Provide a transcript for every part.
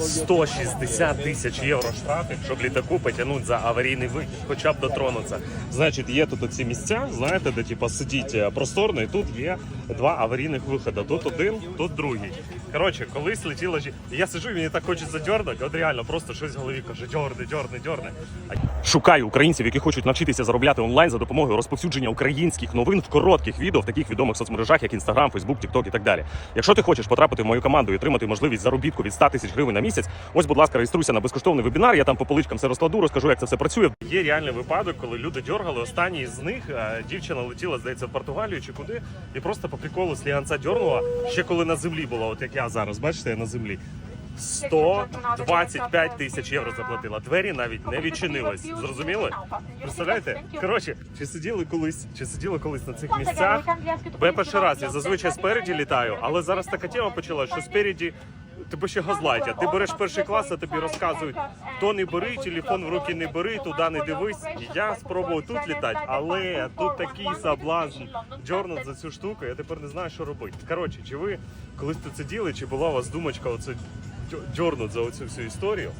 160 тисяч євро штрафів, щоб літаку потягнути за аварійний вихід, хоча б дотронутися. Значить, є тут оці місця, знаєте, де типу, сидіть е, просторно, і тут є два аварійних виходи. Тут один, тут другий. Коротше, колись летіла жі. Я сиджу, і мені так хочеться дьорнути, от реально просто щось в голові каже: дьорни, дьорни, дьорни. Шукаю українців, які хочуть навчитися заробляти онлайн за допомогою розповсюдження українських новин в коротких відео в таких відомих соцмережах, як Instagram, Facebook, TikTok і так далі. Якщо ти хочеш потрапити в мою команду і отримати можливість заробітку від 100 тисяч гривень на місяць, ось, будь ласка, реєструйся на безкоштовний вебінар. Я там по поличкам все розкладу, розкажу, як це все працює. Є реальний випадок, коли люди дьоргали. Останній з них дівчина летіла, здається, в Португалію чи куди, і просто по приколу сліганця дьорнула ще коли на землі була, от як я зараз, бачите, я на землі. 125 тисяч євро заплатила. Двері навіть не відчинились. Зрозуміли? Представляєте? Коротше, чи сиділи колись, чи сиділи колись на цих місцях? Я перший раз я зазвичай спереді літаю, але зараз така тема почала, що спереді тебе ще газлайтять. Ти береш перший клас, а тобі розказують, то не бери, телефон в руки не бери, туди не дивись. Я спробував тут літати, але тут такий соблазн джорнат за цю штуку. Я тепер не знаю, що робити. Коротше, чи ви колись тут сиділи, чи була у вас думочка оце дьорнуть за оцю всю історію?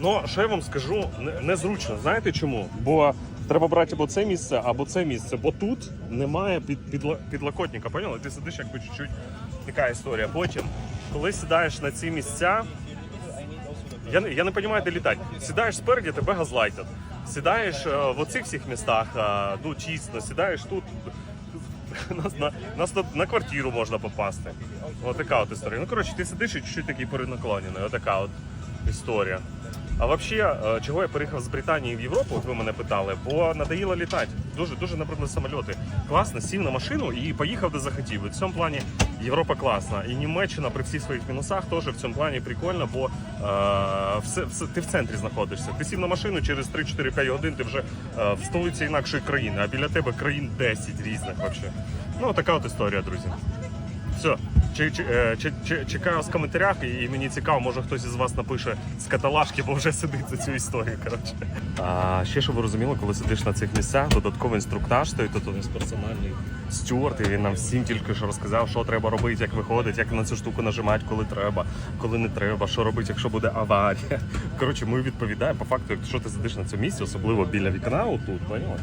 Ну, що я вам скажу, незручно. Знаєте чому? Бо треба брати або це місце, або це місце. Бо тут немає під, підла- підлокотника. Поняли? Ти сидиш як по чуть-чуть. Така історія. Потім, коли сідаєш на ці місця, я, я не розумію, де літати. Сідаєш спереді, тебе газлайтять. Сідаєш е, в оцих всіх містах, е, ну тісно, сідаєш тут. Нас на, нас на, на квартиру можна попасти. Ось така от історія. Ну, коротше, ти сидиш і чуть-чуть такий перенаклонений. Отака от історія. А взагалі, е, чого я переїхав з Британії в Європу, от ви мене питали, бо надоїло літати. Дуже дуже набридли самольоти. Класно, сів на машину і поїхав де захотів. І в цьому плані Європа класна. І Німеччина при всіх своїх мінусах теж в цьому плані прикольно, бо е, все, все, ти в центрі знаходишся. Ти сів на машину через 3-4-5 годин, ти вже е, в столиці інакшої країни, а біля тебе країн 10 різних взагалі. Ну, така от історія, друзі. Все. Е, чи, чекаю в коментарях, і, мені цікаво, може хтось із вас напише з каталажки, бо вже сидить за цю історію. Коротше. А ще щоб ви розуміли, коли сидиш на цих місцях, додатковий інструктаж стоїть, тут у нас персональний стюард, і він нам всім тільки що розказав, що треба робити, як виходить, як на цю штуку нажимати, коли треба, коли не треба, що робити, якщо буде аварія. Коротше, ми відповідаємо по факту, якщо ти сидиш на цьому місці, особливо біля вікна, отут, поняла?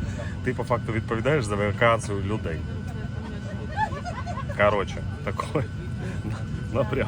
ти по факту відповідаєш за евакуацію людей. Короче, такой напряг.